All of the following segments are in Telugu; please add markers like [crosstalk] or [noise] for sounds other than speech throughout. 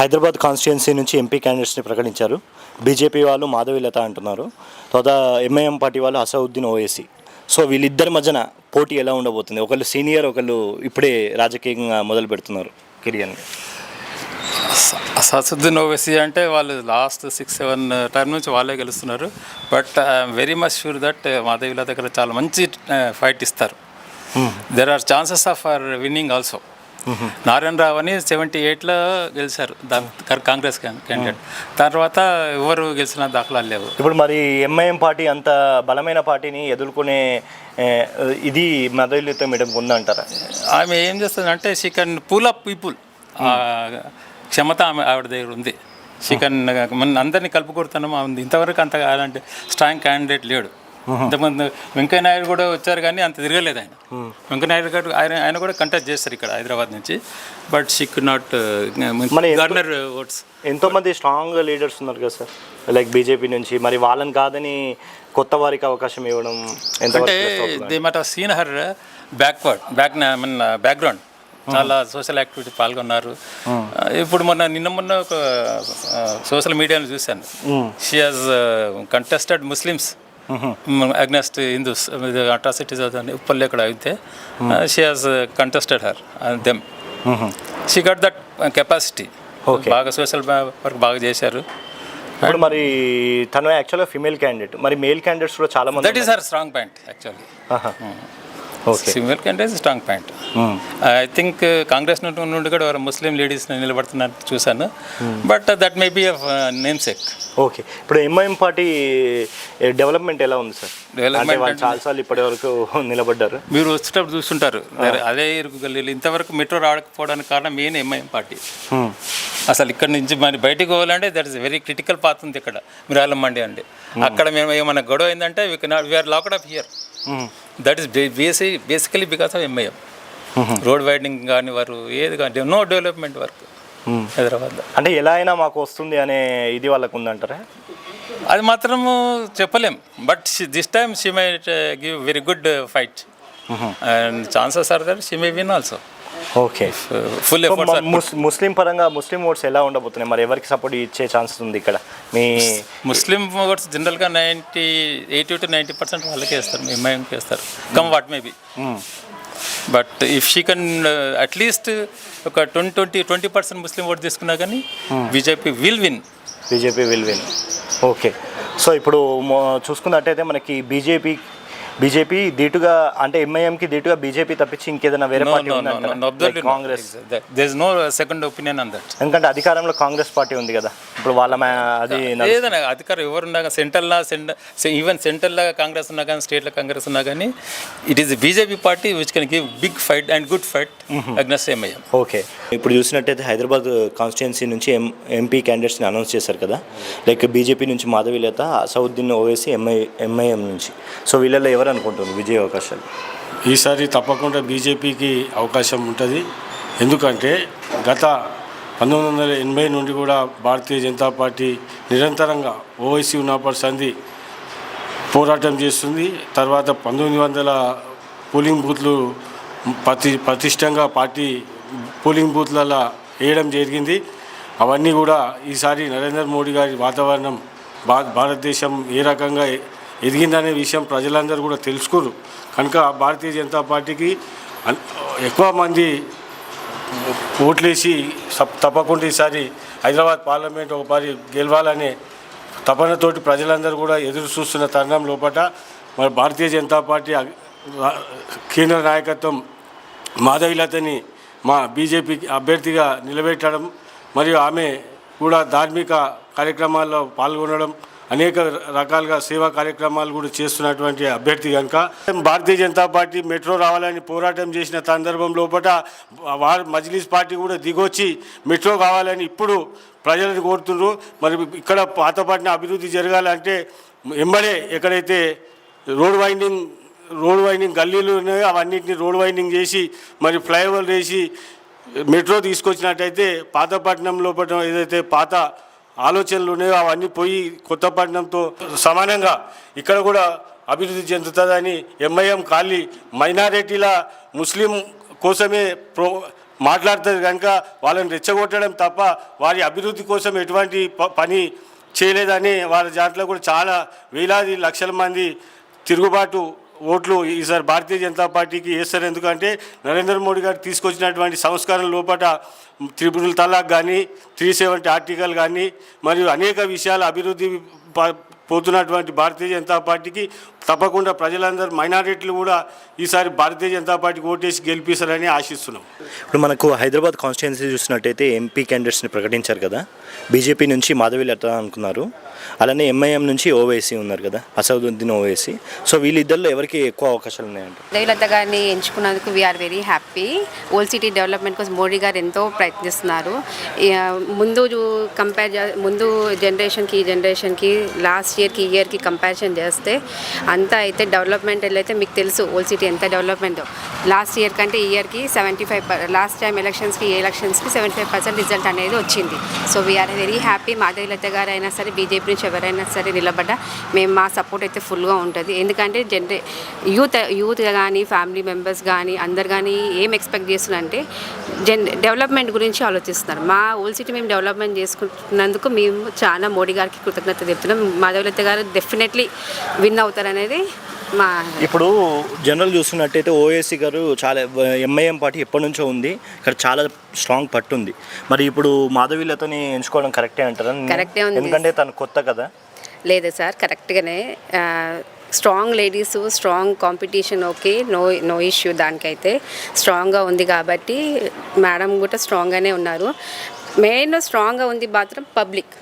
హైదరాబాద్ కాన్స్టిట్యున్సీ నుంచి ఎంపీ క్యాండిడేట్స్ని ప్రకటించారు. బీజేపీ వాళ్ళు మాధవీలత అంటున్నారు. తర్వాత ఎంఐఎం పార్టీ వాళ్ళు అసౌద్దీన్ ఓవైసీ. సో వీళ్ళిద్దరి మధ్యన పోటీ ఎలా ఉండబోతుంది? ఒకళ్ళు సీనియర్ ఒకళ్ళు ఇప్పుడే రాజకీయంగా మొదలు పెడుతున్నారు. కెరియర్ని అసాసుద్దీన్ ఓవైసీ అంటే వాళ్ళు లాస్ట్ సిక్స్ సెవెన్ టైం నుంచి వాళ్ళే గెలుస్తున్నారు. But I'm very much sure that మాధవిల దగ్గర చాలా మంచి ఫైట్ ఇస్తారు. There are chances of our winning also Narayana Rao అని సెవెంటీ ఎయిట్లో గెలిచారు దా- కాంగ్రెస్ క్యాండిడేట్ తర్వాత ఎవరు గెలిచిన దాఖలాలు లేవు. ఇప్పుడు మరి ఎంఐఎం పార్టీ అంత బలమైన పార్టీని ఎదుర్కొనే ఇది మాధవీలత మేడం ఉందంటారా? ఆమె ఏం చేస్తుందంటే she can pull up people క్షమత ఆమె ఆవిడ దగ్గర ఉంది. షీ కెన్ మన అందరినీ కలుపుకొడుతున్నాము ఆమె ఇంతవరకు అంత అలాంటి స్ట్రాంగ్ క్యాండిడేట్ లేడు. ఇంతకుముందు వెంకయ్య నాయుడు కూడా వచ్చారు కానీ అంత తిరగలేదు ఆయన. వెంకయ్య నాయుడు గారు ఆయన ఆయన కూడా కంటెస్ట్ చేస్తారు ఇక్కడ హైదరాబాద్ నుంచి. But she could not garner votes ఎంతోమంది స్ట్రాంగ్ లీడర్స్ ఉన్నారు కదా సార్. లైక్ బీజేపీ నుంచి. మరి వాళ్ళని కాదని కొత్త వారికి అవకాశం ఇవ్వడం అంటే అవుతుంది? They must seen her backward back మన బ్యాక్గ్రౌండ్ చాలా సోషల్ యాక్టివిటీ పాల్గొన్నారు. ఇప్పుడు మొన్న నిన్న మొన్న ఒక సోషల్ మీడియాలో చూశాను. She has contested Muslims against Hindus atrocities ఉప్పల్లో ఇక్కడ అయితే she has contested her them she got that capacity. బాగా సోషల్ వర్క్ బాగా చేశారు ఇప్పుడు మరి తను యాక్చువల్గా ఫిమేల్ క్యాండిడేట్ మరి మేల్ క్యాండిడేట్స్ కూడా చాలా మంది that is her strong point actually female candidate strong point I think Congress నుండి నుండి కూడా వారు ముస్లిం లేడీస్ నిలబడుతున్నట్టు చూశాను. But that may be namesake okay ఇప్పుడు ఎంఐఎం పార్టీ డెవలప్మెంట్ ఎలా ఉంది సార్ అంటే అంటే- చాలాసార్లు ఇప్పటి వరకు [laughs] నిలబడ్డారు. మీరు వచ్చేటప్పుడు చూస్తుంటారు. అదే ఇరుకు గల్లీలు ఇంతవరకు మెట్రో రావకపోవడానికి కారణం మెయిన్ ఎంఐఎం పార్టీ Hmm. అసలు ఇక్కడ నుంచి మరి బయటికి పోవాలంటే that is very critical path ఉంది ఇక్కడ. మిరాలం మండి అండి. అక్కడ మేము ఏమైనా గొడవ అయిందంటే we are locked up here that is బేసి basically because of MIM road widening కానీ వారు ఏది కానీ నో డెవలప్మెంట్ వర్క్ హైదరాబాద్లో అంటే ఎలా అయినా మాకు వస్తుంది అనే ఇది వాళ్ళకు ఉందంటారా? అది మాత్రము చెప్పలేం. But this time she may give very good fight and chances are there she may win also okay full Muslim పరంగా ముస్లిం ఓట్స్ ఎలా ఉండబోతున్నాయి? మరి ఎవరికి సపోర్ట్ ఇచ్చే ఛాన్సెస్ ఉంది ఇక్కడ? మీ ముస్లిం ఓట్స్ జనరల్గా ninety eighty to ninety percent వాళ్ళకే వేస్తారు ఎంఐఎంకి వేస్తారు come what may be. But if she can at least ఒక twenty twenty twenty percent Muslim vote తీసుకున్నా కానీ BJP will win. BJP will win. Okay. So ఇప్పుడు మొ- చూసుకున్నట్టయితే మనకి బీజేపీ బీజేపీ దీటుగా అంటే ఎంఐఎంకి దీటుగా బీజేపీ తప్పించి ఇంకేదైనా వేరే party Congress there is no second opinion on that ఎందుకంటే అధికారంలో కాంగ్రెస్ పార్టీ ఉంది కదా. ఇప్పుడు వాళ్ళ మా- అది. ఏదైనా అధికారం ఎవరున్నా సెంట్రల్లా ఈవెన్ సెంట్రల్లో కాంగ్రెస్ ఉన్నా కానీ స్టేట్లో కాంగ్రెస్ ఉన్నా కానీ it is BJP party which can give big fight and good fight against MIM okay ఇప్పుడు చూసినట్టయితే హైదరాబాద్ కాన్స్టిట్యున్సీ నుంచి ఎం ఎంపీ క్యాండిడేట్స్ని అనౌన్స్ చేశారు కదా. లైక్ బీజేపీ నుంచి మాధవీలత అసౌద్దీన్ ఓవేసీ ఎంఐ ఎంఐఎం నుంచి. సో వీళ్ళలో ఎవరు అనుకుంటున్నారు విజయ అవకాశాలు ఈసారి తప్పకుండా బీజేపీకి అవకాశం ఉంటుంది. ఎందుకంటే గత పంతొమ్మిది వందల ఎనభై నుండి కూడా భారతీయ జనతా పార్టీ నిరంతరంగా ఓవైసీ ఉన్నప్పటి సంధి పోరాటం చేస్తుంది. తర్వాత పంతొమ్మిది వందల పోలింగ్ బూత్లు ప్రతి ప్రతిష్టంగా పార్టీ పోలింగ్ బూత్లలో వేయడం జరిగింది. అవన్నీ కూడా ఈసారి నరేంద్ర మోడీ గారి వాతావరణం భారతదేశం ఏ రకంగా ఎదిగిందనే విషయం ప్రజలందరూ కూడా తెలుసుకోరు కనుక భారతీయ జనతా పార్టీకి ఎక్కువ మంది ఓట్లేసి తప్పకుండా ఈసారి హైదరాబాద్ పార్లమెంట్ ఒక గెలవాలనే తపనతోటి ప్రజలందరూ కూడా ఎదురు చూస్తున్న తరుణం లోపల మరి భారతీయ జనతా పార్టీ కేంద్ర నాయకత్వం మాధవిలతని మా బీజేపీ అభ్యర్థిగా నిలబెట్టడం మరియు ఆమె కూడా ధార్మిక కార్యక్రమాల్లో పాల్గొనడం అనేక రకాలుగా సేవా కార్యక్రమాలు కూడా చేస్తున్నటువంటి అభ్యర్థి కనుక. భారతీయ జనతా పార్టీ మెట్రో రావాలని పోరాటం చేసిన సందర్భం లోపల వారు మజ్లీస్ పార్టీ కూడా దిగొచ్చి మెట్రో కావాలని ఇప్పుడు ప్రజలను కోరుతున్నారు మరి ఇక్కడ పాతపట్న అభివృద్ధి జరగాలంటే ఎంబడే ఎక్కడైతే రోడ్ వైండింగ్ రోడ్ వైండింగ్ గల్లీలు ఉన్నాయో అవన్నింటినీ రోడ్ వైండింగ్ చేసి మరి ఫ్లైఓవర్ వేసి మెట్రో తీసుకొచ్చినట్టయితే పాతపట్నం లోపల ఏదైతే పాత ఆలోచనలు ఉన్నాయో అవన్నీ పోయి కొత్తపట్నంతో సమానంగా ఇక్కడ కూడా అభివృద్ధి చెందుతుందని ఎంఐఎం ఖాళీ మైనారిటీల ముస్లిం కోసమే ప్రో మాట్లాడుతుంది కనుక వాళ్ళని రెచ్చగొట్టడం తప్ప వారి అభివృద్ధి కోసం ఎటువంటి ప- పని చేయలేదని వాళ్ళ దాంట్లో కూడా చాలా వేలాది లక్షల మంది తిరుగుబాటు ఓట్లు ఈసారి భారతీయ జనతా పార్టీకి వేస్తారు. ఎందుకంటే నరేంద్ర మోడీ గారు తీసుకొచ్చినటువంటి సంస్కారం లోపల త్రిపుణుల తలాక్ కానీ త్రీ సెవెంటీ ఆర్టికల్ కానీ మరియు అనేక విషయాల అభివృద్ధి ప- పోతున్నటువంటి భారతీయ జనతా పార్టీకి తప్పకుండా ప్రజలందరూ మైనారిటీలు కూడా ఈసారి భారతీయ జనతా పార్టీకి ఓటేసి గెలిపిస్తారని ఆశిస్తున్నాం. ఇప్పుడు మనకు హైదరాబాద్ కాన్స్టిట్యున్సీ చూసినట్టయితే ఎంపీ క్యాండిడేట్స్ని ప్రకటించారు కదా. బీజేపీ నుంచి మాధవి లత అనుకున్నారు? అలానే ఎంఐఎం నుంచి ఓవైసీ ఉన్నారు కదా అసదుద్దీన్ ఓవైసీ సో వీళ్ళిద్దరిలో ఎవరికి ఎక్కువ అవకాశాలు ఉన్నాయంట దేవిలత గారిని ఎంచుకున్నందుకు we are very happy old city development కోసం మోడీ గారు ఎంతో ప్రయత్నిస్తున్నారు. ఇక ముందు కంపేర్ ముందు జనరేషన్కి ఈ జనరేషన్కి లాస్ట్ ఇయర్కి ఈ ఇయర్కి కంపారిజన్ చేస్తే అంతా అయితే డెవలప్మెంట్ అయితే మీకు తెలుసు ఓల్డ్ సిటీ ఎంత డెవలప్మెంట్. లాస్ట్ ఇయర్ కంటే ఈ ఇయర్కి సెవెంటీ ఫైవ్ లాస్ట్ టైం ఎలక్షన్స్కి ఏ ఎలక్షన్స్కి సెవెంటీ ఫైవ్ పర్సెంట్ రిజల్ట్ అనేది వచ్చింది. So we are very happy Madhavilatha గారు అయినా సరే బీజేపీ నుంచి ఎవరైనా సరే నిలబడ్డ మేము మా సపోర్ట్ అయితే ఫుల్గా ఉంటుంది. ఎందుకంటే జనరే యూత్ యూత్ కానీ ఫ్యామిలీ మెంబర్స్ కానీ అందరు కానీ ఏం ఎక్స్పెక్ట్ చేస్తున్నారంటే జన్ డెవలప్మెంట్ గురించి ఆలోచిస్తున్నారు. మా ఓల్డ్ సిటీ మేము డెవలప్మెంట్ చేసుకుంటున్నందుకు మేము చాలా మోడీ గారికి కృతజ్ఞత చెప్తున్నాం. మాధవలత గారు డెఫినెట్లీ విన్ అవుతారని అవుతారనేది మా ఇప్పుడు జనరల్ చూస్తున్నట్టయితే ఓఎస్సీ గారు చాలా ఎంఐఎం పార్టీ ఎప్పటి నుంచో ఉంది. ఇక్కడ చాలా స్ట్రాంగ్ పట్టు ఉంది. మరి ఇప్పుడు మాధవి లతని ఎంచుకోవడం కరెక్టే అంటారా? కరెక్టే ఉంది. ఎందుకంటే తను కొత్త కదా? లేదు సార్ కరెక్ట్గానే strong ladies strong competition okay no no issue దానికైతే స్ట్రాంగ్గా ఉంది కాబట్టి మేడం కూడా స్ట్రాంగ్గానే ఉన్నారు. మెయిన్ స్ట్రాంగ్గా ఉంది మాత్రం పబ్లిక్.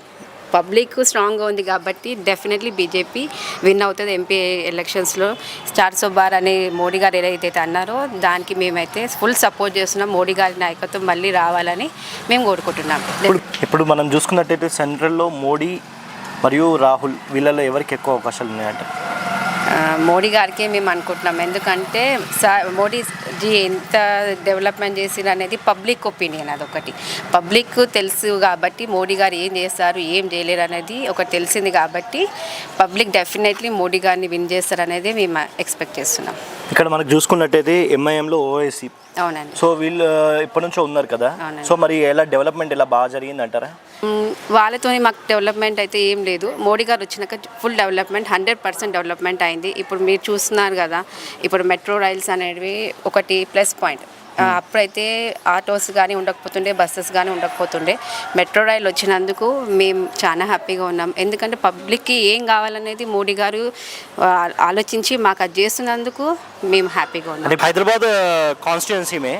పబ్లిక్ స్ట్రాంగ్గా ఉంది కాబట్టి డెఫినెట్లీ బీజేపీ విన్ అవుతుంది ఎంపీ ఎలక్షన్స్లో. స్టార్ సోబార్ అనే మోడీ గారు ఏదైతే అన్నారో దానికి మేమైతే ఫుల్ సపోర్ట్ చేస్తున్నాం. మోడీ గారి నాయకత్వం మళ్ళీ రావాలని మేము కోరుకుంటున్నాం. ఇప్పుడు ఇప్పుడు మనం చూసుకున్నట్టయితే సెంట్రల్లో మోడీ మరియు రాహుల్ వీళ్ళలో ఎవరికి ఎక్కువ అవకాశాలు ఉన్నాయంట మోడీ గారికే మేము అనుకుంటున్నాం. ఎందుకంటే సా మోడీ జీ ఎంత డెవలప్మెంట్ చేసిన అనేది పబ్లిక్ ఒపీనియన్ అదొకటి పబ్లిక్ తెలుసు కాబట్టి మోడీ గారు ఏం చేస్తారు ఏం చేయలేరు అనేది ఒకటి తెలిసింది కాబట్టి పబ్లిక్ డెఫినెట్లీ మోడీ గారిని విన్ చేస్తారు అనేది మేము ఎక్స్పెక్ట్ చేస్తున్నాం. ఇక్కడ మనకు చూసుకున్నట్టయితే ఎంఐఎంలో ఓఎస్సీ అవునండి. సో వీళ్ళు ఇప్పటి నుంచో ఉన్నారు కదా. సో మరి ఎలా డెవలప్మెంట్ ఎలా బాగా జరిగింది అంటారా మ్, వాళ్ళతోని మాకు డెవలప్మెంట్ అయితే ఏం లేదు. మోడీ గారు వచ్చినాక full development hundred percent development అయింది. ఇప్పుడు మీరు చూస్తున్నారు కదా ఇప్పుడు మెట్రో రైల్స్ అనేవి ఒకటి ప్లస్ పాయింట్. అప్పుడైతే ఆటోస్ కానీ ఉండకపోతుండే బస్సెస్ కానీ ఉండకపోతుండే మెట్రో రైల్ వచ్చినందుకు మేము చాలా హ్యాపీగా ఉన్నాం ఎందుకంటే పబ్లిక్కి ఏం కావాలనేది మోడీ గారు ఆ, ఆలోచించి మాకు అది చేస్తున్నందుకు మేము హ్యాపీగా ఉన్నాం అంటే हैदराबाद कॉन्स्टिट्यूंसी में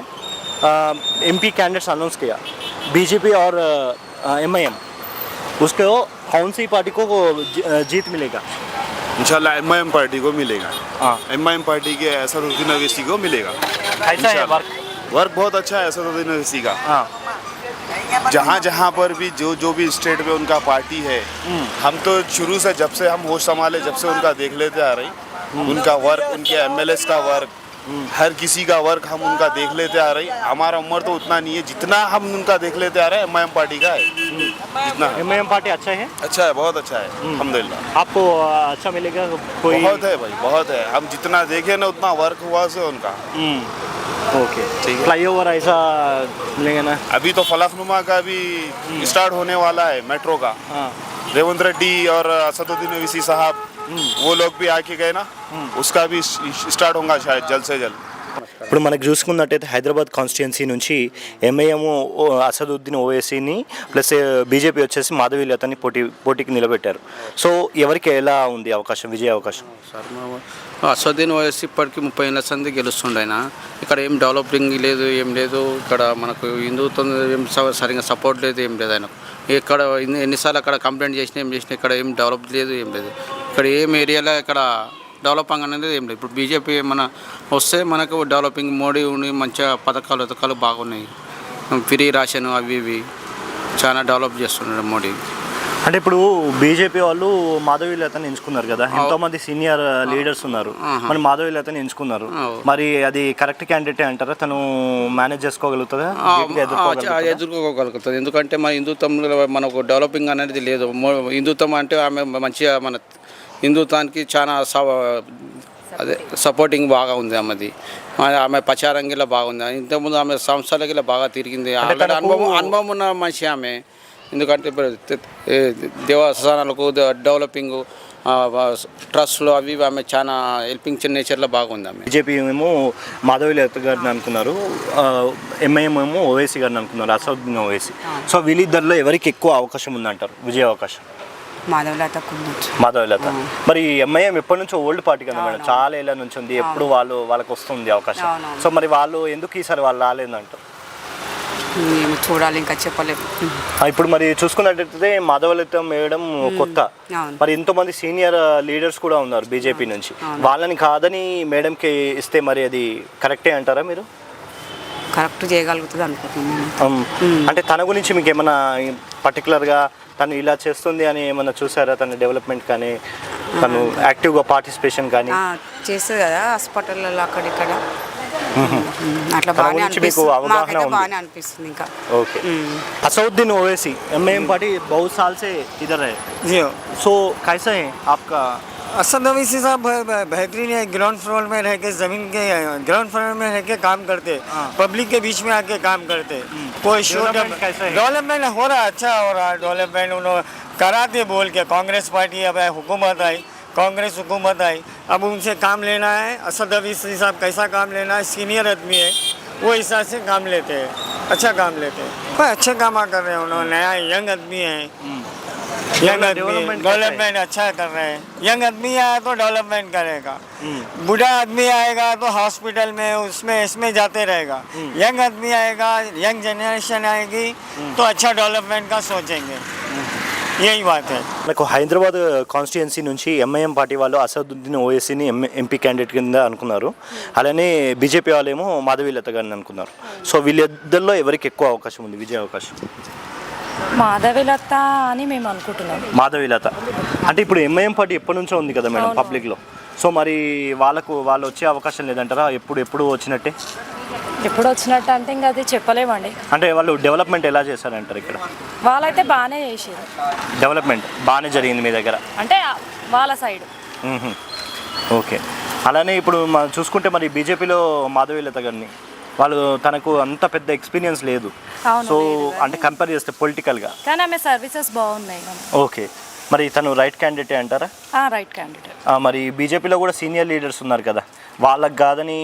एम पी कैंडिडेट्स अनाउंस किया बीजेपी और एम आई एम उसको कौन सी पार्टी को जी- अ, जीत मिलेगा इंशाल्लाह एम आई एम पार्टी को मिलेगा हाँ एम आई एम पार्टी के असदुद्दीन अवैसी को मिलेगा कैसा है इंशाल्लाह। वर्क बहुत अच्छा है असदुद्दीन अवैसी का। हाँ। जहाँ जहाँ पर भी जो जो भी स्टेट में उनका पार्टी है हम तो शुरू से जब से हम होश संभाले जब से उनका देख लेते आ रही उनका वर्क उनके एम का वर्क हर किसी का वर्क हम उनका देख लेते आ रही हमारा उम्र तो उतना नहीं है जितना हम उनका देख लेते आ रहे हैं एम पार्टी का है। जितना। एम आई एम पार्टी अच्छा है? अच्छा है बहुत अच्छा है अलहमदिल्ला आपको अच्छा मिलेगा कोई? बहुत है भाई बहुत है। हम जितना देखे ना उतना वर्क हुआ से उनका। हम्म, ओके ठीक है। फ्लाई ओवर ऐसा मिलेंगे ना? अभी तो फलाखनुमा का भी स्टार्ट होने वाला है मेट्रो का। हाँ। रेवंत रेड्डी और असदुद्दीन ओवैसी साहब वो लोग भी आके गए ना? उसका भी स्टार्ट होगा शायद जल्द से जल्द। ఇప్పుడు మనకు చూసుకున్నట్టయితే హైదరాబాద్ కాన్స్టిట్యున్సీ నుంచి ఎంఐఎం అసదుద్దీన్ ఓవైసీని ప్లస్ బీజేపీ వచ్చేసి మాధవి లతని పోటీ పోటీకి నిలబెట్టారు. సో ఎవరికి ఎలా ఉంది అవకాశం విజయ అవకాశం? అసదుద్దీన్ ఓఎస్ ఇప్పటికీ ముప్పై ఏళ్ళ సంది గెలుస్తుండే ఆయన. ఇక్కడ ఏం డెవలపింగ్ లేదు ఏం లేదు. ఇక్కడ మనకు హిందుత్వం ఏం స- సరిగా సపోర్ట్ లేదు ఏం లేదు ఆయనకు. ఇక్కడ ఎన్ని- ఎన్నిసార్లు అక్కడ కంప్లైంట్ చేసినా ఏం చేసినా ఇక్కడ ఏం డెవలప్ లేదు ఏం లేదు. ఇక్కడ ఏం ఏరియాలో ఇక్కడ డెవలపింగ్ అనేది ఏం లేదు. ఇప్పుడు బీజేపీ మన వస్తే మనకు డెవలపింగ్ మోడీ ఉండి మంచిగా పథకాలు పథకాలు బాగున్నాయి. ఫ్రీ రేషన్ అవి ఇవి చాలా డెవలప్ చేస్తున్నాడు మోడీ. అంటే ఇప్పుడు బీజేపీ వాళ్ళు మాధవి లతని ఎంచుకున్నారు కదా. ఎంతో మంది సీనియర్ లీడర్స్ ఉన్నారు. మరి మాధవి లతని ఎంచుకున్నారు. మరి అది కరెక్ట్ క్యాండిడేట్ అంటారా? తను మేనేజ్ చేసుకోగలుగుతుందా? ఎదుర్కోగలుగుతుందా? ఎందుకంటే మన హిందుత్వంలో మనకు డెవలపింగ్ అనేది లేదు. హిందుత్వం అంటే ఆమె మంచిగా మన హిందుత్వానికి చాలా అదే సపోర్టింగ్ బాగా ఉంది ఆమెది. ఆమె ప్రచారంగిలా బాగుంది. ఇంతకుముందు ఆమె సంస్థలకి బాగా తిరిగింది. ఆల్రెడీ అనుభవం అనుభవం ఉన్న మనిషి ఆమె. ఎందుకంటే దేవస్థానాలకు డెవలపింగ్ ట్రస్ట్లు అవి ఆమె చాలా హెల్పింగ్ నేచర్లో బాగుంది ఆమె. బీజేపీ ఏమో మాధవీలత గారిని అనుకున్నారు. ఎంఐఎం ఏమో ఓవైసీ గారిని అనుకున్నారు. అసదుద్దీన్ ఓవైసీ. సో వీళ్ళిద్దరిలో ఎవరికి ఎక్కువ అవకాశం ఉందంటారు? విజయ అవకాశం. మాధవలత మాధవీలత. మరి ఎంఐఎం ఎప్పటి నుంచో ఓల్డ్ పార్టీ కదా మేడం? చాలా ఏళ్ళ నుంచి ఉంది. ఎప్పుడు వాళ్ళు వాళ్ళకి వస్తుంది అవకాశం. సో మరి వాళ్ళు ఎందుకు ఈసారి వాళ్ళు రాలేదంటారు? మేము చూడాలి ఇంకా చెప్పలేము. ఆ, ఇప్పుడు మరి చూసుకున్నట్టయితే మాధవలత మేడం కొత్త. మరి ఎంతో మంది సీనియర్ లీడర్స్ కూడా ఉన్నారు బీజేపీ నుంచి. వాళ్ళని కాదని మేడంకి ఇస్తే మరి అది కరెక్టే అంటారా మీరు? కరెక్ట్ చేయగలుగుతుంది అనుకుంటున్నాను Um, అంటే తన గురించి మీకు ఏమైనా పర్టికులర్గా తను ఇలా చేస్తుంది అని ఏమైనా చూసారా తన డెవలప్మెంట్ కానీ తను యాక్టివ్గా పార్టిసిపేషన్ కానీ ఆ, చేస్తుంది కదా హాస్పిటల్లో అక్కడ ఇక్కడ అట్లా తన బాగానే గురించి మీకు అనిపిస్తుంది అవగాహన మాకైతే ఉంది. బాగానే అనిపిస్తుంది ఇంకా okay Asaduddin Owaisi M M party बहुत साल से इधर है जी सो कैसा है आपका असद ओवैसी साहब बेहतरीन है ग्राउंड फ्लोर में रह के ज़मीन के ग्राउंड फ्लोर में रह के काम करते पब्लिक के बीच में आके काम करते। कोई शोर है? डेवलपमेंट हो रहा है अच्छा हो रहा है डेवलपमेंट उन्होंने कराते बोल के कांग्रेस पार्टी अब है, हुकूमत आई कांग्रेस हुकूमत आई अब उनसे काम लेना है असद ओवैसी साहब कैसा काम लेना है सीनियर आदमी है वो हिसाब से काम लेते हैं अच्छा काम लेते हैं। कोई अच्छे काम कर रहे हैं उन्होंने नया यंग आदमी है। यंग आदमी डेवलपमेंट कैसा है? डेवलपमेंट अच्छा कर रहे हैं यंग आदमी आया तो डेवलपमेंट करेगा बूढ़ा आदमी आएगा तो हॉस्पिटल में उसमें इसमें जाते रहेगा यंग आदमी आएगा यंग जनरेशन आएगी तो अच्छा डेवलपमेंट का सोचेंगे यही बात है నాకు హైదరాబాద్ కాన్స్టిట్యున్సీ నుంచి ఎంఐఎం పార్టీ వాళ్ళు అసదుద్దీన్ ఓఎస్సీని ఎం ఎంపీ క్యాండిడేట్ కింద అనుకున్నారు అలానే బీజేపీ వాళ్ళు ఏమో మాధవీలత గారిని అనుకున్నారు సో వీళ్ళిద్దరిలో ఎవరికి ఎక్కువ అవకాశం ఉంది విజయ అవకాశం మాధవిలత అని మేము అనుకుంటున్నాం. మాధవీలత. అంటే ఇప్పుడు ఎంఐఎం పార్టీ ఎప్పటి నుంచో ఉంది కదా మేడం పబ్లిక్లో సో మరి వాళ్ళకు వాళ్ళు వచ్చే అవకాశం లేదంటారా? ఎప్పుడు ఎప్పుడు వచ్చినట్టే? ఎప్పుడు వచ్చినట్టు అంటే ఇంకా అది చెప్పలేమండి. అంటే వాళ్ళు డెవలప్మెంట్ ఎలా చేశారంటారు ఇక్కడ? వాళ్ళైతే బాగానే చేసారు డెవలప్మెంట్ బాగానే జరిగింది మీ దగ్గర? అంటే వాళ్ళ సైడ్. ఓకే. అలానే ఇప్పుడు మనం చూసుకుంటే మరి బీజేపీలో మాధవీలత గారిని వాళ్ళు తనకు అంత పెద్ద ఎక్స్పీరియన్స్ లేదు. సో అంటే కంపేర్ చేస్తే పొలిటికల్గా కానీ ఆమె సర్వీసెస్ బాగున్నాయి ఓకే మరి తను రైట్ క్యాండిడేటే అంటారా? రైట్ క్యాండిడేట్ మరి బీజేపీలో కూడా సీనియర్ లీడర్స్ ఉన్నారు కదా. వాళ్ళకి కాదని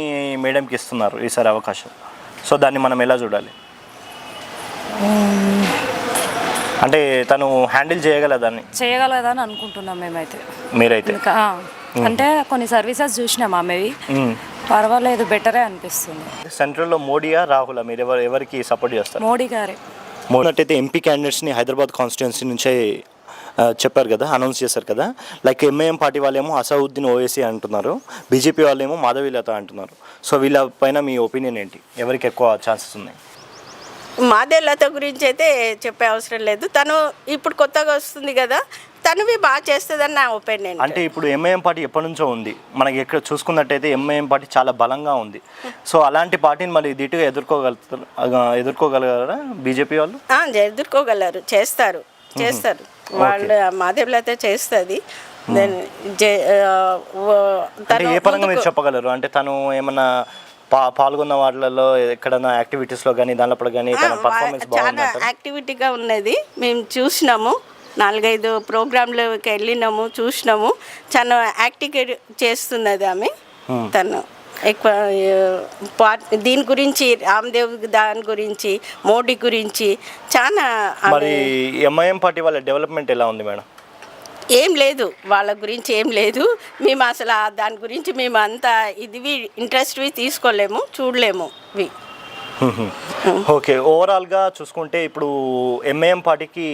మేడంకి ఇస్తున్నారు ఈసారి అవకాశం. సో దాన్ని మనం ఎలా చూడాలి? అంటే తను హ్యాండిల్ చేయగల దాన్ని? చేయగలదని అనుకుంటున్నాం మేమైతే. మీరైతే? అంటే కొన్ని సర్వీసెస్ చూసినాం ఆమెవి. పర్వాలేదు బెటరే అనిపిస్తుంది. సెంట్రల్లో మోడీయా రాహుల్? మీరు ఎవరు ఎవరికి సపోర్ట్ చేస్తారు? మోడీ గారే. మొన్నట్టయితే ఎంపీ క్యాండిడేట్స్ని హైదరాబాద్ కాన్స్టిట్యున్సీ నుంచే చెప్పారు కదా అనౌన్స్ చేశారు కదా. లైక్ ఎంఐఎం పార్టీ వాళ్ళేమో అసౌద్దీన్ ఓవైసీ అంటున్నారు బీజేపీ వాళ్ళేమో మాధవీలత అంటున్నారు. సో వీళ్ళ పైన మీ ఒపీనియన్ ఏంటి? ఎవరికి ఎక్కువ ఛాన్సెస్ ఉన్నాయి? మాదేలత గురించి అయితే చెప్పే అవసరం లేదు. తను ఇప్పుడు కొత్తగా వస్తుంది కదా తనువి బాగా చేస్తుందని నా ఒపీనియన్. అంటే ఇప్పుడు ఎంఐఎం పార్టీ ఎప్పటి నుంచో ఉంది. మనకి ఎక్కడ చూసుకున్నట్టయితే ఎంఐఎం పార్టీ చాలా బలంగా ఉంది. సో అలాంటి పార్టీని మరి ధీటుగా ఎదుర్కోగలుగుతారు ఆ, ఎదుర్కోగలరా బీజేపీ వాళ్ళు? ఎదుర్కోగలరు. చేస్తారు. చేస్తారు. వాళ్ళు మాదేవులత చేస్తుంది. ఏ పరంగా మీరు చెప్పగలరు? అంటే తను ఏమన్నా పా పాల్గొన్న వాటిలలో ఎక్కడన్నా యాక్టివిటీస్లో కానీ దానిలో కానీ తన పర్ఫార్మెన్స్ చాలా బాగుందంటారు? యాక్టివిటీగా ఉన్నది. మేము చూసినాము. నాలుగైదు ప్రోగ్రాంలకు వెళ్ళినాము చూసినాము. చాలా యాక్టివ్ చేస్తున్నది ఆమె. తను ఎక్కువ ఆ, దీని గురించి రామ్దేవ్ దాని గురించి మోడీ గురించి చాలా ఆమె- మరి ఎంఐఎం పార్టీ వాళ్ళ డెవలప్మెంట్ ఎలా ఉంది మేడం? ఏం లేదు వాళ్ళ గురించి ఏం లేదు. మేము అసలు దాని గురించి మేము అంత ఇదివి ఇంట్రెస్ట్వి తీసుకోలేము చూడలేము ఇవి [laughs] ఓకే ఓవరాల్గా చూసుకుంటే ఇప్పుడు ఎంఐఎం పార్టీకి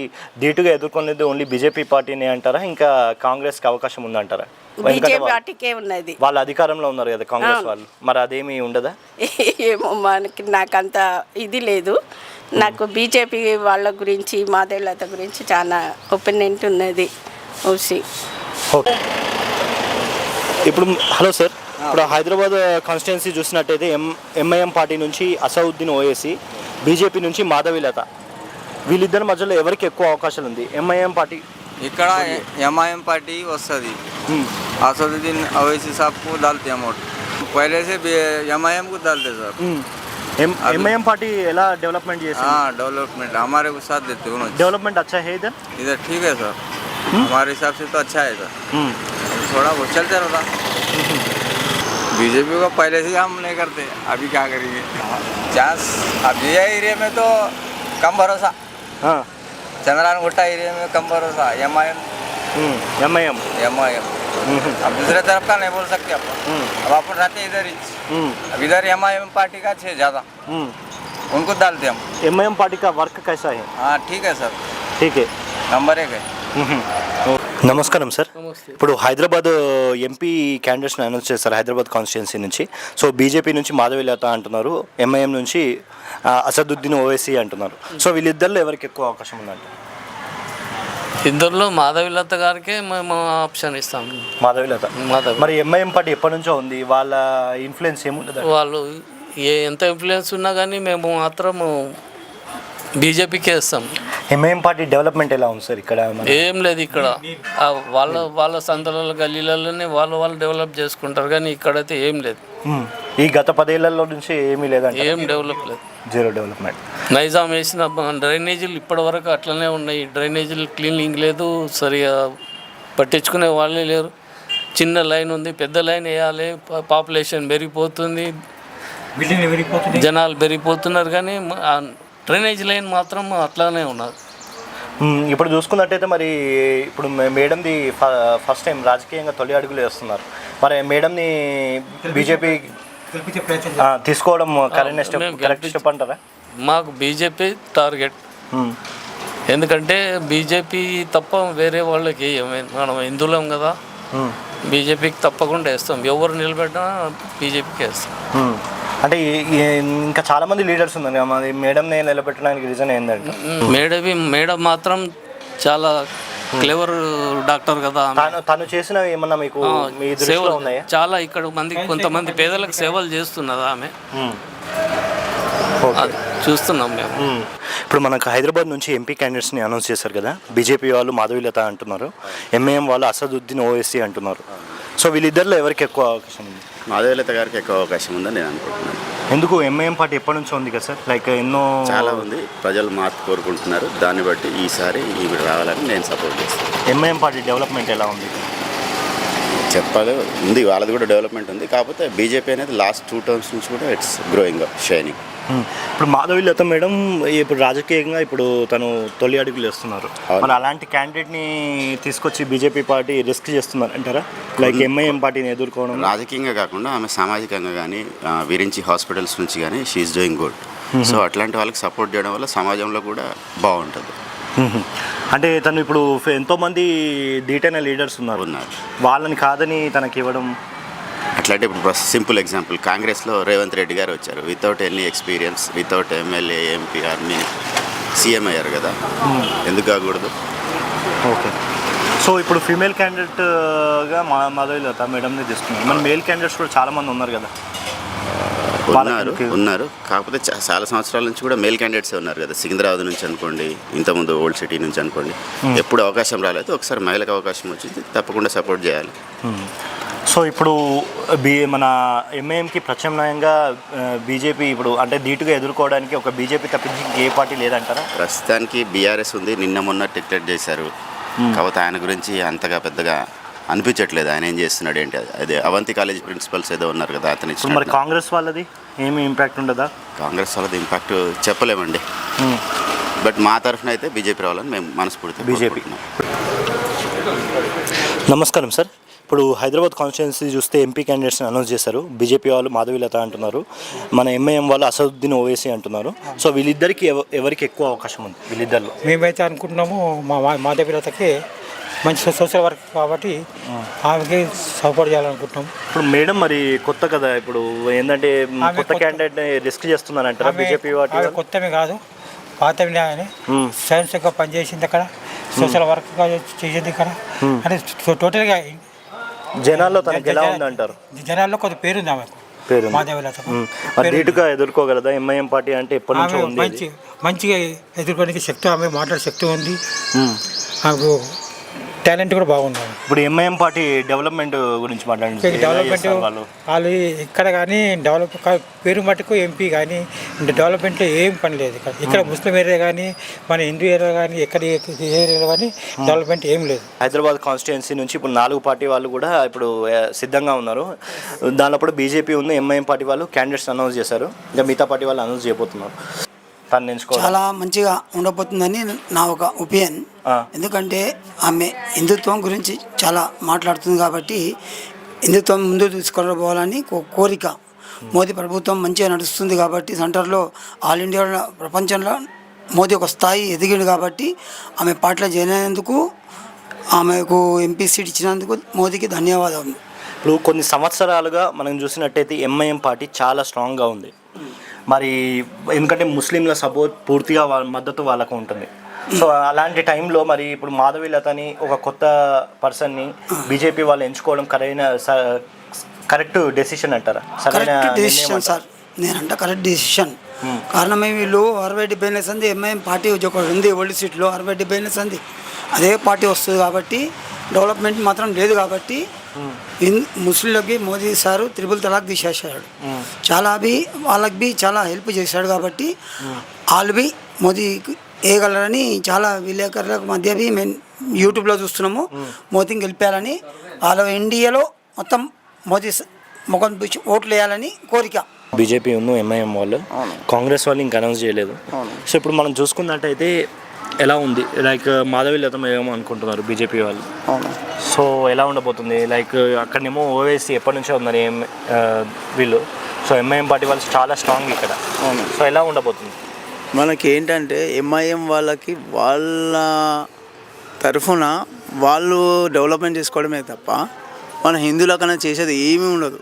ధీటుగా ఎదుర్కొనేది ఓన్లీ బీజేపీ పార్టీని అంటారా? ఇంకా కాంగ్రెస్కి అవకాశం ఉందంటారా? బీజేపీ పార్టీకే ఉన్నది. వాళ్ళ అధికారంలో ఉన్నారు కదా కాంగ్రెస్ వాళ్ళు. మరి అదేమీ ఉండదా? [laughs] ఏమో మనకి నాకంత ఇది లేదు. నాకు బీజేపీ వాళ్ళ గురించి మాదేవులత గురించి చాలా ఒపీనియన్ ఉన్నది. ఓసి ఓకే ఇప్పుడు హలో సార్ ఇప్పుడు హైదరాబాద్ కాన్స్టిట్యున్సీ చూసినట్టయితే ఎం ఎంఐఎం పార్టీ నుంచి అసౌద్దీన్ ఓఏసీ బీజేపీ నుంచి మాధవీలత వీళ్ళిద్దరి మధ్యలో ఎవరికి ఎక్కువ అవకాశాలు ఉంది ఎంఐఎం పార్టీ ఇక్కడ ఎంఐఎం పార్టీ వస్తుంది అసదుద్దీన్ అవైసీ సాబ్కు దాల్తే అమౌంట్ पहले से एम आई एम को डालते सर एम एम पार्टी ఎలా డెవలప్మెంట్ చేసింది हाँ डेवलपमेंट हमारे को साथ देते हो डेवलपमेंट अच्छा है इधर इधर ठीक है सर हमारे हिसाब से तो अच्छा है सर थोड़ा बहुत चलते रहता। बीजेपी को पहले से हम नहीं करते अभी क्या करेंगे? चांस अब ये एरिया में तो कम भरोसा। हाँ। चंद्रान गुट्टा एरिया में कम भरोसा M I M M I M M I M अब दूसरे तरफ़ का नहीं बोल सकते अपन। अब अपन रहते इधर ही। अब इधर एम आई एम पार्टी का छः ज़्यादा। उनको डालते हम। एम आई एम पार्टी का वर्क कैसा है? हाँ ठीक है सर। ठीक है। नंबर एक है। నమస్కారం సార్. ఇప్పుడు హైదరాబాద్ ఎంపీ క్యాండిడేట్స్ని అనౌన్స్ చేస్తారు హైదరాబాద్ కాన్స్టిట్యున్సీ నుంచి. సో బీజేపీ నుంచి మాధవి లత అంటున్నారు ఎంఐఎం నుంచి అసదుద్దీన్ ఓవైసీ అంటున్నారు. సో వీళ్ళిద్దరిలో ఎవరికి ఎక్కువ అవకాశం ఉందంట? ఇద్దరిలో మాధవిలత గారికే మేము ఆప్షన్ ఇస్తాం. మాధవి లత. మాధవి. మరి ఎంఐఎం పార్టీ ఎప్పటి నుంచో ఉంది? వాళ్ళ ఇన్ఫ్లుయెన్స్ ఏముంటుంది వాళ్ళు ఏ ఎంత ఇన్ఫ్లుయెన్స్ ఉన్నా కానీ మేము మాత్రము బీజేపీకే ఇస్తాం ఎంఐఎం పార్టీ డెవలప్మెంట్ ఎలా ఉంది సార్ ఇక్కడ? ఏం లేదు ఇక్కడ. వాళ్ళ వాళ్ళ సంతలలో గల్లీలలోనే వాళ్ళు వాళ్ళు డెవలప్ చేసుకుంటారు కానీ ఇక్కడైతే ఏం లేదు. ఈ గత పదేళ్ళలో నుంచి ఏమీ లేదంట ఏం డెవలప్ లేదు. జీరో డెవలప్మెంట్ నైజాం వేసిన డ్రైనేజీలు ఇప్పటి వరకు అట్లనే ఉన్నాయి. డ్రైనేజీలు క్లీనింగ్ లేదు సరిగా పట్టించుకునే వాళ్ళే లేరు. చిన్న లైన్ ఉంది పెద్ద లైన్ వేయాలి పాపులేషన్ పెరిగిపోతుంది. జనాలు పెరిగిపోతున్నారు కానీ డ్రైనేజ్ లైన్ మాత్రం అట్లానే ఉన్నది మ్మ్. ఇప్పుడు చూసుకున్నట్టయితే మరి ఇప్పుడు మే- మేడంది ఫస్ట్ టైం రాజకీయంగా తొలి అడుగులు వేస్తున్నారు మరి మేడంని బీజేపీ తీసుకోవడం కరెక్ట్ స్టెప్ కరెక్ట్ స్టెప్ అంటారా మాకు బీజేపీ టార్గెట్. ఎందుకంటే బీజేపీ తప్ప వేరే వాళ్ళకి మనం హిందువులం కదా. బీజేపీకి తప్పకుండా వేస్తాం ఎవరు నిలబెట్టినా బీజేపీకి వేస్తాం. అంటే ఇంకా చాలా మంది లీడర్స్ ఉన్నారు. కదా మరి మేడంని నిలబెట్టడానికి రీజన్ ఏంటంటే మేడవి మేడం మాత్రం చాలా క్లెవర్ డాక్టర్ కదా. తను తను చేసినవి ఏమన్నా మీకు సేవలు ఉన్నాయా? చాలా ఇక్కడ మంది కొంతమంది పేదలకు సేవలు చేస్తున్నది ఆమె. చూస్తున్నాం మేము. మ్మ్. ఇప్పుడు మనకు హైదరాబాద్ నుంచి ఎంపీ క్యాండిడేట్స్ని అనౌన్స్ చేశారు కదా. బీజేపీ వాళ్ళు మాధవీలత అంటున్నారు. ఎంఏఎం వాళ్ళు అసదుద్దీన్ ఓఎస్సీ అంటున్నారు. సో వీళ్ళిద్దరిలో ఎవరికి ఎక్కువ అవకాశం ఉంది? మాధవలత గారికి ఎక్కువ అవకాశం ఉందని నేను అనుకుంటున్నాను. ఎందుకు? ఎంఐఎం పార్టీ ఎప్పటి నుంచో ఉంది కదా సార్? లైక్ ఎన్నో చాలా ఉంది. ప్రజలు మార్పు కోరుకుంటున్నారు. దాన్ని బట్టి ఈసారి ఈవిడ రావాలని నేను సపోర్ట్ చేస్తాను. ఎంఐఎం పార్టీ డెవలప్మెంట్ ఎలా ఉంది? చెప్పాలి. ఉంది. వాళ్ళది కూడా డెవలప్మెంట్ ఉంది. కాకపోతే బీజేపీ అనేది లాస్ట్ టూ టర్మ్స్ నుంచి కూడా ఇట్స్ గ్రోయింగ్ అప్ షైనింగ్. ఇప్పుడు మాధవి లత మేడం ఇప్పుడు రాజకీయంగా ఇప్పుడు తను తొలి అడుగులు వేస్తున్నారు. మరి అలాంటి క్యాండిడేట్ని తీసుకొచ్చి బీజేపీ పార్టీ రిస్క్ చేస్తున్నారు అంటారా? లైక్ ఎంఐఎం పార్టీని ఎదుర్కోవడం. రాజకీయంగా కాకుండా ఆమె సామాజికంగా కానీ విరించి హాస్పిటల్స్ నుంచి కానీ షీఈస్ డూయింగ్ గుడ్ సో అట్లాంటి వాళ్ళకి సపోర్ట్ చేయడం వల్ల సమాజంలో కూడా బాగుంటుంది. అంటే తను ఇప్పుడు ఎంతోమంది ధీటైన లీడర్స్ ఉన్నారు. ఉన్నారు. వాళ్ళని కాదని తనకి ఇవ్వడం. అట్లాంటి ఇప్పుడు సింపుల్ ఎగ్జాంపుల్. కాంగ్రెస్లో రేవంత్ రెడ్డి గారు వచ్చారు. Without any experience without MLA MP army CM అయ్యారు కదా. ఎందుకు కాకూడదు? ఓకే. సో ఇప్పుడు ఫీమేల్ క్యాండిడేట్గా మా మాధవి లత మేడంని తీసుకున్నారు. మన మేల్ క్యాండిడేట్స్ కూడా చాలా మంది ఉన్నారు కదా. ఉన్నారు ఉన్నారు. కాకపోతే చాలా సంవత్సరాల నుంచి కూడా మేల్ క్యాండిడేట్స్ ఉన్నారు కదా. సికింద్రాబాద్ నుంచి అనుకోండి ఇంతకుముందు ఓల్డ్ సిటీ నుంచి అనుకోండి. ఎప్పుడు అవకాశం రాలేదు. ఒకసారి మహిళకు అవకాశం వచ్చింది. తప్పకుండా సపోర్ట్ చేయాలి. సో ఇప్పుడు బీ మన ఎంఐఎంకి ప్రత్యామ్నాయంగా బీజేపీ ఇప్పుడు అంటే ధీటుగా ఎదుర్కోవడానికి ఒక బీజేపీ తప్పించి ఏ పార్టీ లేదంటారా? ప్రస్తుతానికి బీఆర్ఎస్ ఉంది. నిన్న మొన్న టిక్లెట్ చేశారు. కాకపోతే ఆయన గురించి అంతగా పెద్దగా అనిపించట్లేదు. ఆయన ఏం చేస్తున్నాడు ఏంటి? అది. అవంతి కాలేజ్ ప్రిన్సిపల్స్ ఏదో ఉన్నారు కదా అతను మరి కాంగ్రెస్ వాళ్ళది ఏమి ఇంపాక్ట్ ఉండదా? కాంగ్రెస్ వాళ్ళది ఇంపాక్ట్ చెప్పలేమండి. బట్ మా తరఫున అయితే బీజేపీ రావాలని మేము మనస్ఫూర్తి బీజేపీ నమస్కారం సార్. ఇప్పుడు హైదరాబాద్ కాన్స్టిట్యున్సీ చూస్తే ఎంపీ క్యాండిడేట్స్ని అనౌన్స్ చేశారు. బీజేపీ వాళ్ళు మాధవీలత అంటున్నారు. మన ఎంఐఎం వాళ్ళు అసదుద్దీన్ ఓవైసీ అంటున్నారు. సో వీళ్ళిద్దరికి ఎవ- ఎవరికి ఎక్కువ అవకాశం ఉంది? వీళ్ళిద్దరిలో? మేమైతే అనుకుంటున్నాము మా మాధవీలతకి మంచి సోషల్ వర్క్ కాబట్టి ఆమెకి సపోర్ట్ చేయాలనుకుంటున్నాం. ఇప్పుడు మేడం మరి కొత్త కదా ఇప్పుడు ఏంటంటే కొత్త క్యాండిడేట్ రిస్క్ చేస్తున్నారంటారా ఆమె బీజేపీ? కొత్తవి కాదు పాతవి మ్మ్. సైన్స్ ఎక్కువ పనిచేసింది అక్కడ సోషల్ వర్క్ చేసింది ఇక్కడ. అంటే టోటల్గా జనాల్లో తనకి ఎలా ఉంది అంటారు జనాల్లో కొద్ది పేరుంది ఆమెకు. పేరు ధీటుగా ఎదుర్కోగలదా? ఎంఐఎం పార్టీ అంటే ఎప్పటి నుంచో ఉంది మంచి మంచిగా ఎదుర్కోవడానికి శక్తి ఆమె మాట్లాడే శక్తి ఉంది. ఆమెకు టాలెంట్ కూడా బాగున్నారు ఇప్పుడు ఎంఐఎం పార్టీ డెవలప్మెంట్ గురించి మాట్లాడండి. డెవలప్మెంట్ వాళ్ళు. ఇక్కడ కానీ డెవలప్ పేరు మటుకు ఎంపీ కానీ డెవలప్మెంట్లో ఏం పని లేదు ఇక్కడ. ఇక్కడ ముస్లిం ఏరియా కానీ మన హిందూ ఏరియా కానీ ఎక్కడ ఏరియాలో కానీ డెవలప్మెంట్ ఏం లేదు. హైదరాబాద్ కాన్స్టిట్యున్సీ నుంచి ఇప్పుడు నాలుగు పార్టీ వాళ్ళు కూడా ఇప్పుడు సిద్ధంగా ఉన్నారు. దానిలో బీజేపీ ఉంది ఎంఐఎం పార్టీ వాళ్ళు క్యాండిడేట్స్ అనౌన్స్ చేశారు. ఇంకా మిగతా పార్టీ వాళ్ళు అనౌన్స్ చేయబోతున్నారు. తను ఎంచుకోవాలి చాలా మంచిగా ఉండబోతుందని నా ఒక ఒపీనియన్. ఎందుకంటే ఆమె హిందుత్వం గురించి చాలా మాట్లాడుతుంది కాబట్టి హిందుత్వం ముందు తీసుకుపోవాలని కో- కోరిక. మోదీ ప్రభుత్వం మంచిగా నడుస్తుంది కాబట్టి సెంటర్లో ఆల్ ఇండియా ప్రపంచంలో మోదీ ఒక స్థాయి ఎదిగిండు కాబట్టి ఆమె పార్టీలో జాయిన్ అయినందుకు ఆమెకు ఎంపీ సీట్ ఇచ్చినందుకు మోదీకి ధన్యవాదాలు. ఇప్పుడు కొన్ని సంవత్సరాలుగా మనం చూసినట్టయితే ఎంఐఎం పార్టీ చాలా స్ట్రాంగ్గా ఉంది. మరి ఎందుకంటే ముస్లింల సపోర్ట్ పూర్తిగా వాళ్ళ మద్దతు వాళ్ళకు ఉంటుంది. సో అలాంటి టైంలో మరి ఇప్పుడు మాధవి లతని ఒక కొత్త పర్సన్ని బీజేపీ వాళ్ళు ఎంచుకోవడం కరైన కరెక్ట్ డెసిషన్ అంటారా? సరైన కరెక్ట్ డెసిషన్? సార్. నేనంట కరెక్ట్ డెసిషన్. కారణం ఏమి? వీళ్ళు అరవై డెబ్బై సంది ఎంఐఎం పార్టీ ఉంది ఓల్డ్ సీట్లో అరవై డెబ్బై సంది. అదే పార్టీ వస్తుంది కాబట్టి డెవలప్మెంట్ మాత్రం లేదు కాబట్టి ముస్లింలకి మోదీ సారు త్రిపుల్ తలాక్ తీసేసాడు చాలా బి వాళ్ళకి బి చాలా హెల్ప్ చేశాడు కాబట్టి వాళ్ళు బి మోదీకి వేయగలరని చాలా విలేకరుల మధ్య బి మేము యూట్యూబ్లో చూస్తున్నాము. మోదీని గెలిపాలని వాళ్ళ ఇండియాలో మొత్తం మోదీ ముఖం చూసి ఓట్లు వేయాలని కోరిక. బీజేపీ ఉన్న ఎంఐఎం వాళ్ళు కాంగ్రెస్ వాళ్ళు ఇంకా అనౌన్స్ చేయలేదు. సో ఇప్పుడు మనం చూసుకున్నట్టయితే ఎలా ఉంది? లైక్ మాధవి లత ఏమో అనుకుంటున్నారు బీజేపీ వాళ్ళు. సో ఎలా ఉండబోతుంది? లైక్ అక్కడనేమో ఓవైసీ ఎప్పటి నుంచో ఉన్నారు ఏం వీళ్ళు. సో ఎంఐఎం పార్టీ వాళ్ళు చాలా స్ట్రాంగ్ ఇక్కడ. సో ఎలా ఉండబోతుంది? మనకి ఏంటంటే ఎంఐఎం వాళ్ళకి వాళ్ళ తరఫున వాళ్ళు డెవలప్మెంట్ చేసుకోవడమే తప్ప మన హిందువుల కన్నా చేసేది ఏమీ ఉండదు.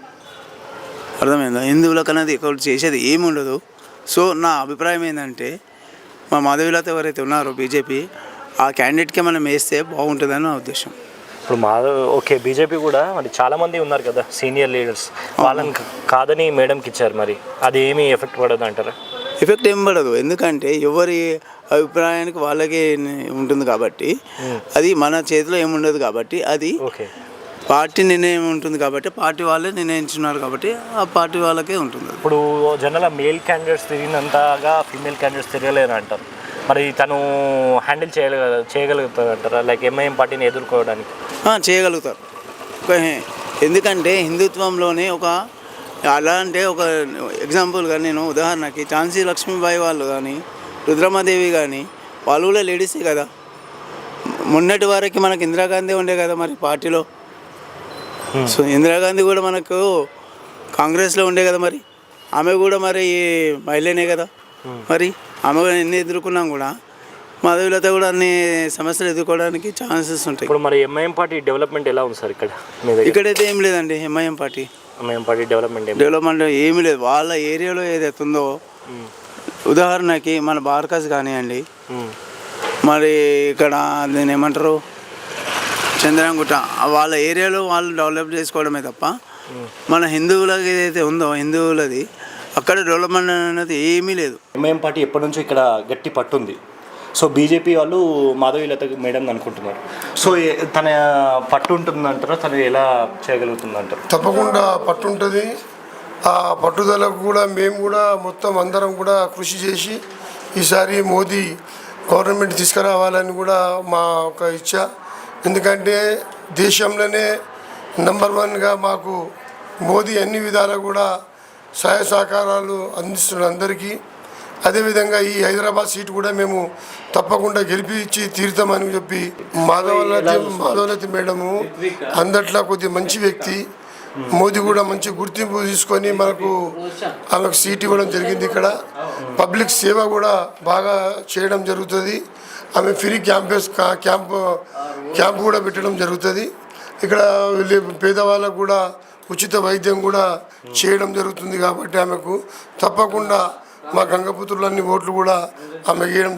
అర్థమైందా? హిందువుల కన్నా ఇక్కడ చేసేది ఏమి ఉండదు. సో నా అభిప్రాయం ఏంటంటే మా మాధవిలత ఎవరైతే ఉన్నారో బీజేపీ ఆ క్యాండిడేట్కి మనం వేస్తే బాగుంటుందని నా ఉద్దేశం. ఇప్పుడు మాధవ్ ఓకే బీజేపీ కూడా మరి చాలా మంది ఉన్నారు కదా సీనియర్ లీడర్స్. వాళ్ళని కాదని మేడంకి ఇచ్చారు మరి. అది ఏమీ ఎఫెక్ట్ పడదు అంటారా? ఎఫెక్ట్ ఏం పడదు. ఎందుకంటే ఎవరి అభిప్రాయానికి వాళ్ళకే ఉంటుంది కాబట్టి అది మన చేతిలో ఏముండదు కాబట్టి అది ఓకే. పార్టీ నిర్ణయం ఉంటుంది కాబట్టి పార్టీ వాళ్ళే నిర్ణయించున్నారు కాబట్టి ఆ పార్టీ వాళ్ళకే ఉంటుంది ఇప్పుడు జనరల్ మేల్ క్యాండిడేట్స్ తిరిగినంతగా ఫీమేల్ క్యాండిడేట్స్ తిరగలేరు అంటారు. మరి తను హ్యాండిల్ చేయగల చేయగలుగుతారు అంటారా లైక్ ఎంఐఎం పార్టీని ఎదుర్కోవడానికి. చేయగలుగుతారు. ఎందుకంటే హిందుత్వంలోనే ఒక అలా అంటే ఒక ఎగ్జాంపుల్గా నేను ఉదాహరణకి ఝాన్సీ లక్ష్మీబాయి వాళ్ళు కానీ రుద్రమాదేవి కానీ వాళ్ళు కూడా లేడీసే కదా. మొన్నటి వరకు మనకి ఇందిరాగాంధీ ఉండే కదా మరి పార్టీలో. సో ఇందిరాగాంధీ కూడా మనకు కాంగ్రెస్లో ఉండే కదా మరి. ఆమె కూడా మరి మహిళనే కదా. మరి ఆమె కూడా ఎన్ని ఎదుర్కొన్నాం కూడా. మాధవిలత కూడా అన్ని సమస్యలు ఎదుర్కోవడానికి ఛాన్సెస్ ఉంటాయి. ఇప్పుడు మరి ఎంఐఎం పార్టీ డెవలప్మెంట్ ఎలా ఉంది సార్ ఇక్కడ ఇక్కడైతే ఏం లేదండి MIM party MIM party development development ఏమీ లేదు. వాళ్ళ ఏరియాలో ఏదైతే ఉందో ఉదాహరణకి మన బార్కాస్ కానివ్వండి. మరి ఇక్కడ దీన్ని ఏమంటారు? చంద్రంగుట్ట. వాళ్ళ ఏరియాలో వాళ్ళు డెవలప్ చేసుకోవడమే తప్ప మన హిందువులకి ఏదైతే ఉందో హిందువులది అక్కడ డెవలప్మెంట్ అనేది ఏమీ లేదు. ఎంఐఎం పార్టీ ఎప్పటి నుంచో ఇక్కడ గట్టి పట్టుంది సో బీజేపీ వాళ్ళు మాధవి లత మేడం అనుకుంటున్నారు. సో తన పట్టు ఉంటుందంటారా? తను ఎలా చేయగలుగుతుందంటారు? తప్పకుండా పట్టుంటుంది ఆ పట్టుదలకు కూడా మేము కూడా మొత్తం అందరం కూడా కృషి చేసి ఈసారి మోదీ గవర్నమెంట్ తీసుకురావాలని కూడా మా ఒక ఇచ్చ. ఎందుకంటే దేశంలోనే నంబర్ వన్గా మాకు మోదీ అన్ని విధాలా కూడా సహాయ సహకారాలు అందిస్తున్నారు అందరికీ. అదేవిధంగా ఈ హైదరాబాద్ సీటు కూడా మేము తప్పకుండా గెలిపించి తీరుతామని చెప్పి మాధవలతి మాధవలతి మేడము అందట్లా కొద్దిగా మంచి వ్యక్తి. మోదీ కూడా మంచి గుర్తింపు తీసుకొని మనకు ఆమెకు సీట్ ఇవ్వడం జరిగింది ఇక్కడ. పబ్లిక్ సేవ కూడా బాగా చేయడం జరుగుతుంది. ఆమె ఫ్రీ క్యాంపస్ క్యాంప్ క్యాంప్ కూడా పెట్టడం జరుగుతుంది. ఇక్కడ వెళ్ళే పేదవాళ్ళకు కూడా ఉచిత వైద్యం కూడా చేయడం జరుగుతుంది కాబట్టి ఆమెకు తప్పకుండా మా గంగపుత్రులన్నీ ఓట్లు కూడా ఆమె వేయడం జరుగుతుంది